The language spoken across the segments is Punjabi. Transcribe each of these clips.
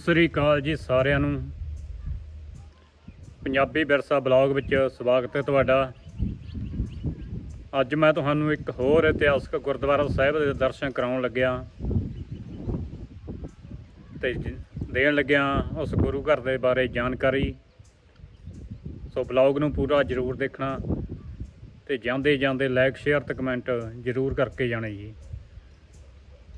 ਸਤਿ ਸ੍ਰੀ ਅਕਾਲ ਜੀ ਸਾਰਿਆਂ ਨੂੰ। ਪੰਜਾਬੀ ਵਿਰਸਾ ਬਲੌਗ ਵਿੱਚ ਸਵਾਗਤ ਹੈ ਤੁਹਾਡਾ। ਅੱਜ ਮੈਂ ਤੁਹਾਨੂੰ ਇੱਕ ਹੋਰ ਇਤਿਹਾਸਕ ਗੁਰਦੁਆਰਾ ਸਾਹਿਬ ਦੇ ਦਰਸ਼ਨ ਕਰਾਉਣ ਲੱਗਿਆ। ਤੇ ਦੇਣ ਲੱਗਿਆ ਉਸ ਗੁਰੂ ਘਰ ਦੇ ਬਾਰੇ ਜਾਣਕਾਰੀ। ਸੋ ਬਲੌਗ ਨੂੰ ਪੂਰਾ ਜ਼ਰੂਰ ਦੇਖਣਾ ਤੇ ਜਾਂਦੇ ਜਾਂਦੇ ਲਾਈਕ, ਸ਼ੇਅਰ ਤੇ ਕਮੈਂਟ ਜ਼ਰੂਰ ਕਰਕੇ ਜਾਣੇ ਜੀ।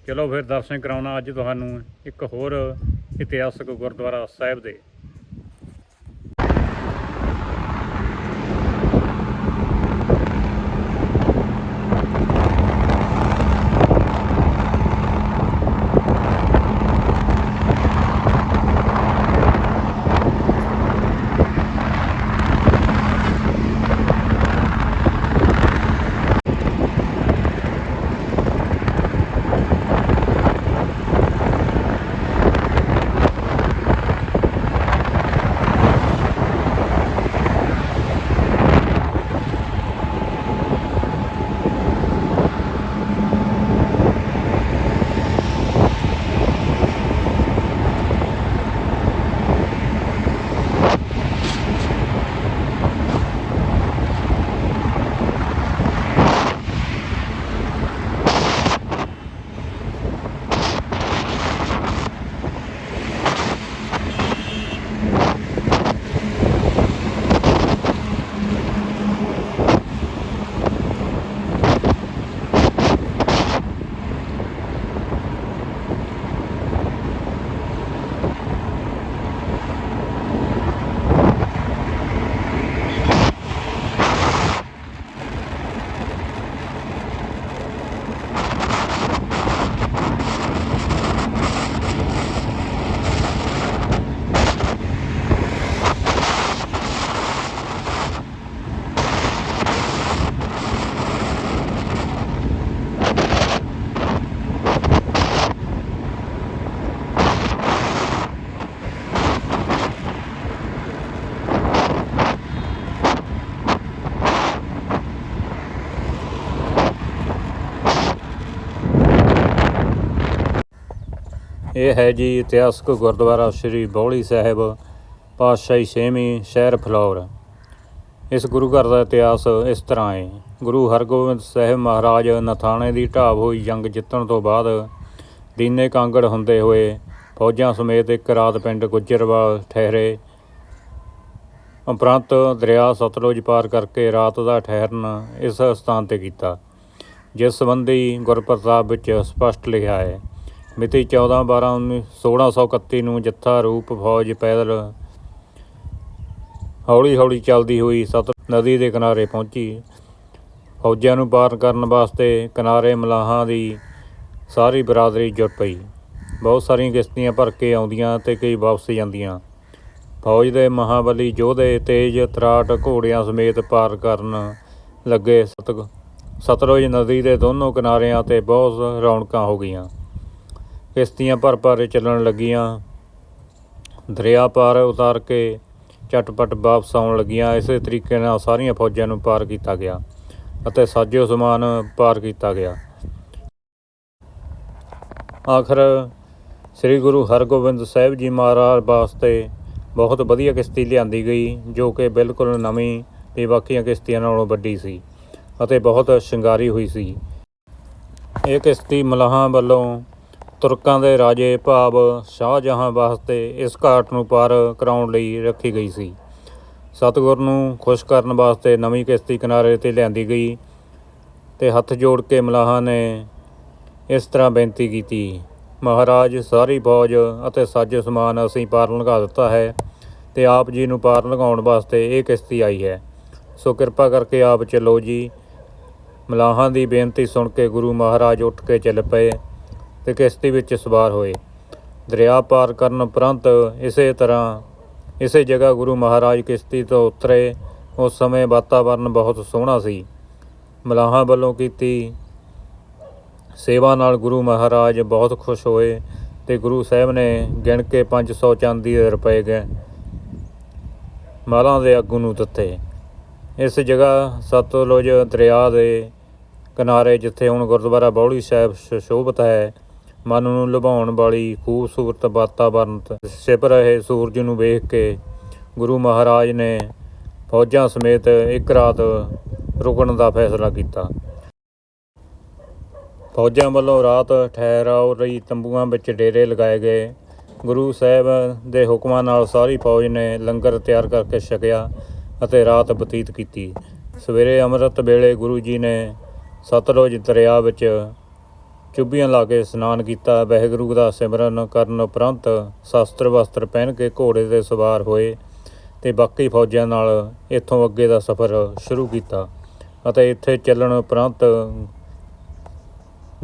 ਚਲੋ ਫਿਰ ਦਰਸ਼ਨ ਕਰਾਉਣਾ ਅੱਜ ਤੁਹਾਨੂੰ ਇੱਕ ਹੋਰ ਇਤਿਹਾਸਕ ਗੁਰਦੁਆਰਾ ਸਾਹਿਬ ਦੇ ਇਹ ਹੈ ਜੀ ਇਤਿਹਾਸਕ ਗੁਰਦੁਆਰਾ ਸ੍ਰੀ ਬੌਲੀ ਸਾਹਿਬ, ਪਾਤਸ਼ਾਹੀ ਛੇਵੀਂ ਸ਼ਹਿਰ ਫਲੌਰ। ਇਸ ਗੁਰੂ ਘਰ ਦਾ ਇਤਿਹਾਸ ਇਸ ਤਰ੍ਹਾਂ ਹੈ ਗੁਰੂ ਹਰਗੋਬਿੰਦ ਸਾਹਿਬ ਮਹਾਰਾਜ ਨਥਾਣੇ ਦੀ ਢਾਬ ਹੋਈ ਜੰਗ ਜਿੱਤਣ ਤੋਂ ਬਾਅਦ ਦੀਨੇ ਕਾਂਗੜ ਹੁੰਦੇ ਹੋਏ ਫੌਜਾਂ ਸਮੇਤ ਇੱਕ ਰਾਤ ਪਿੰਡ ਗੁੱਜਰਵਾਲ ਠਹਿਰੇ। ਉਪਰੰਤ ਦਰਿਆ ਸਤਲੁਜ ਪਾਰ ਕਰਕੇ ਰਾਤ ਦਾ ਠਹਿਰਨ ਇਸ ਸਥਾਨ ਤੇ ਕੀਤਾ, ਜਿਸ ਸੰਬੰਧੀ ਗੁਰਪ੍ਰਤਾਪ ਵਿੱਚ ਸਪਸ਼ਟ ਲਿਖਿਆ ਹੈ। ਮਿਤੀ 14 12 19 1631 ਨੂੰ ਜੱਥਾ ਰੂਪ ਫੌਜ ਪੈਦਲ ਹੌਲੀ ਹੌਲੀ ਚੱਲਦੀ ਹੋਈ ਸਤ ਨਦੀ ਦੇ ਕਿਨਾਰੇ ਪਹੁੰਚੀ। ਫੌਜਾਂ ਨੂੰ ਪਾਰ ਕਰਨ ਵਾਸਤੇ ਕਿਨਾਰੇ ਮਲਾਹਾਂ ਦੀ ਸਾਰੀ ਬਰਾਦਰੀ ਜੁਟ ਪਈ। ਬਹੁਤ ਸਾਰੀਆਂ ਕਿਸ਼ਤੀਆਂ ਭਰ ਕੇ ਆਉਂਦੀਆਂ ਤੇ ਕਈ ਵਾਪਸ ਜਾਂਦੀਆਂ। ਫੌਜ ਦੇ ਮਹਾਬਲੀ ਯੋਧੇ ਤੇਜ ਤਰਾਟ ਘੋੜਿਆਂ ਸਮੇਤ ਪਾਰ ਕਰਨ ਲੱਗੇ। ਸਤ ਸਤਲੁਜ ਨਦੀ ਦੇ ਦੋਨੋਂ ਕਿਨਾਰਿਆਂ ਤੇ ਬਹੁਤ ਰੌਣਕਾਂ ਹੋ ਗਈਆਂ। ਕਿਸ਼ਤੀਆਂ ਭਰ ਭਰ ਚੱਲਣ ਲੱਗੀਆਂ। ਦਰਿਆ ਪਾਰ ਉਤਾਰ ਕੇ ਝਟਪਟ ਵਾਪਸ ਆਉਣ ਲੱਗੀਆਂ। ਇਸੇ ਤਰੀਕੇ ਨਾਲ ਸਾਰੀਆਂ ਫੌਜਾਂ ਨੂੰ ਪਾਰ ਕੀਤਾ ਗਿਆ ਅਤੇ ਸਾਜੋ ਸਮਾਨ ਪਾਰ ਕੀਤਾ ਗਿਆ। ਆਖਰ ਸ੍ਰੀ ਗੁਰੂ ਹਰਗੋਬਿੰਦ ਸਾਹਿਬ ਜੀ ਮਹਾਰਾਜ ਵਾਸਤੇ ਬਹੁਤ ਵਧੀਆ ਕਿਸ਼ਤੀ ਲਿਆਂਦੀ ਗਈ, ਜੋ ਕਿ ਬਿਲਕੁਲ ਨਵੀਂ ਤੇ ਬਾਕੀਆਂ ਕਿਸ਼ਤੀਆਂ ਨਾਲੋਂ ਵੱਡੀ ਸੀ ਅਤੇ ਬਹੁਤ ਸ਼ਿੰਗਾਰੀ ਹੋਈ ਸੀ। ਇਹ ਕਿਸ਼ਤੀ ਮਲਾਹਾਂ ਵੱਲੋਂ ਤੁਰਕਾਂ ਦੇ ਰਾਜੇ ਭਾਵ ਸ਼ਾਹਜਹਾਂ ਵਾਸਤੇ ਇਸ ਘਾਟ ਨੂੰ ਪਾਰ ਕਰਾਉਣ ਲਈ ਰੱਖੀ ਗਈ ਸੀ। ਸਤਿਗੁਰ ਨੂੰ ਖੁਸ਼ ਕਰਨ ਵਾਸਤੇ ਨਵੀਂ ਕਿਸ਼ਤੀ ਕਿਨਾਰੇ ਤੇ ਲਿਆਂਦੀ ਗਈ ਤੇ ਹੱਥ ਜੋੜ ਕੇ ਮਲਾਹਾਂ ਨੇ ਇਸ ਤਰ੍ਹਾਂ ਬੇਨਤੀ ਕੀਤੀ, ਮਹਾਰਾਜ, ਸਾਰੀ ਫੌਜ ਅਤੇ ਸਾਜੋ ਸਮਾਨ ਅਸੀਂ ਪਾਰ ਲੰਘਾ ਦਿੱਤਾ ਹੈ ਤੇ ਆਪ ਜੀ ਨੂੰ ਪਾਰ ਲੰਘਾਉਣ ਵਾਸਤੇ ਇਹ ਕਿਸ਼ਤੀ ਆਈ ਹੈ। ਸੋ ਕਿਰਪਾ ਕਰਕੇ ਆਪ ਚੱਲੋ ਜੀ। ਮਲਾਹਾਂ ਦੀ ਬੇਨਤੀ ਸੁਣ ਕੇ ਗੁਰੂ ਮਹਾਰਾਜ ਉੱਠ ਕੇ ਚੱਲ ਪਏ। ਤੇ ਕਿਸ਼ਤੀ ਵਿੱਚ ਸਵਾਰ ਹੋਏ। ਦਰਿਆ ਪਾਰ ਕਰਨ ਉਪਰੰਤ ਇਸੇ ਤਰ੍ਹਾਂ ਇਸੇ ਜਗ੍ਹਾ ਗੁਰੂ ਮਹਾਰਾਜ ਕਿਸ਼ਤੀ ਤੋਂ ਉਤਰੇ। ਉਸ ਸਮੇਂ ਵਾਤਾਵਰਨ ਬਹੁਤ ਸੋਹਣਾ ਸੀ। ਮਲਾਹਾਂ ਵੱਲੋਂ ਕੀਤੀ ਸੇਵਾ ਨਾਲ ਗੁਰੂ ਮਹਾਰਾਜ ਬਹੁਤ ਖੁਸ਼ ਹੋਏ ਤੇ ਗੁਰੂ ਸਾਹਿਬ ਨੇ ਗਿਣ ਕੇ 500 ਚਾਂਦੀ ਦੇ ਰੁਪਏ ਗਏ ਮਾਲਾਂ ਦੇ ਆਗੂ ਨੂੰ ਦਿੱਤੇ। ਇਸ ਜਗ੍ਹਾ ਸਤਲੁਜ ਦਰਿਆ ਦੇ ਕਿਨਾਰੇ ਜਿੱਥੇ ਹੁਣ ਗੁਰਦੁਆਰਾ ਬੌਲੀ ਸਾਹਿਬ ਸ਼ੋਭਤ ਹੈ ਮਨ ਨੂੰ ਲੁਭਾਉਣ ਵਾਲੀ ਖੂਬਸੂਰਤ ਵਾਤਾਵਰਨ ਛਿਪ ਰਹੇ ਸੂਰਜ ਨੂੰ ਵੇਖ ਕੇ ਗੁਰੂ ਮਹਾਰਾਜ ਨੇ ਫੌਜਾਂ ਸਮੇਤ ਇੱਕ ਰਾਤ ਰੁਕਣ ਦਾ ਫੈਸਲਾ ਕੀਤਾ। ਫੌਜਾਂ ਵੱਲੋਂ ਰਾਤ ਠਹਿਰਾਓ ਲਈ ਤੰਬੂਆਂ ਵਿੱਚ ਡੇਰੇ ਲਗਾਏ ਗਏ। ਗੁਰੂ ਸਾਹਿਬ ਦੇ ਹੁਕਮਾਂ ਨਾਲ ਸਾਰੀ ਫੌਜ ਨੇ ਲੰਗਰ ਤਿਆਰ ਕਰਕੇ ਛਕਿਆ ਅਤੇ ਰਾਤ ਬਤੀਤ ਕੀਤੀ। ਸਵੇਰੇ ਅੰਮ੍ਰਿਤ ਵੇਲੇ ਗੁਰੂ ਜੀ ਨੇ ਸਤਲੁਜ ਦਰਿਆ ਵਿੱਚ ਚੁੱਭੀਆਂ ਲਾ ਕੇ ਇਸ਼ਨਾਨ ਕੀਤਾ, ਵਾਹਿਗੁਰੂ ਦਾ ਸਿਮਰਨ ਕਰਨ ਉਪਰੰਤ ਸ਼ਸਤਰ ਵਸਤਰ ਪਹਿਨ ਕੇ ਘੋੜੇ ਤੇ ਸਵਾਰ ਹੋਏ ਤੇ ਬਾਕੀ ਫੌਜਾਂ ਨਾਲ ਇੱਥੋਂ ਅੱਗੇ ਦਾ ਸਫ਼ਰ ਸ਼ੁਰੂ ਕੀਤਾ ਅਤੇ ਇੱਥੇ ਚੱਲਣ ਉਪਰੰਤ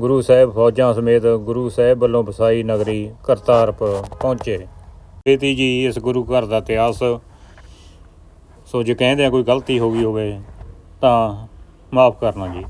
ਗੁਰੂ ਸਾਹਿਬ ਫੌਜਾਂ ਸਮੇਤ ਗੁਰੂ ਸਾਹਿਬ ਵੱਲੋਂ ਵਸਾਈ ਨਗਰੀ ਕਰਤਾਰਪੁਰ ਪਹੁੰਚੇ। ਬੇਤੀ ਜੀ, ਇਸ ਗੁਰੂ ਘਰ ਦਾ ਇਤਿਹਾਸ, ਸੋ ਜੇ ਕਹਿੰਦੇ ਆ ਕੋਈ ਗਲਤੀ ਹੋ ਗਈ ਹੋਵੇ ਤਾਂ ਮਾਫ ਕਰਨਾ ਜੀ।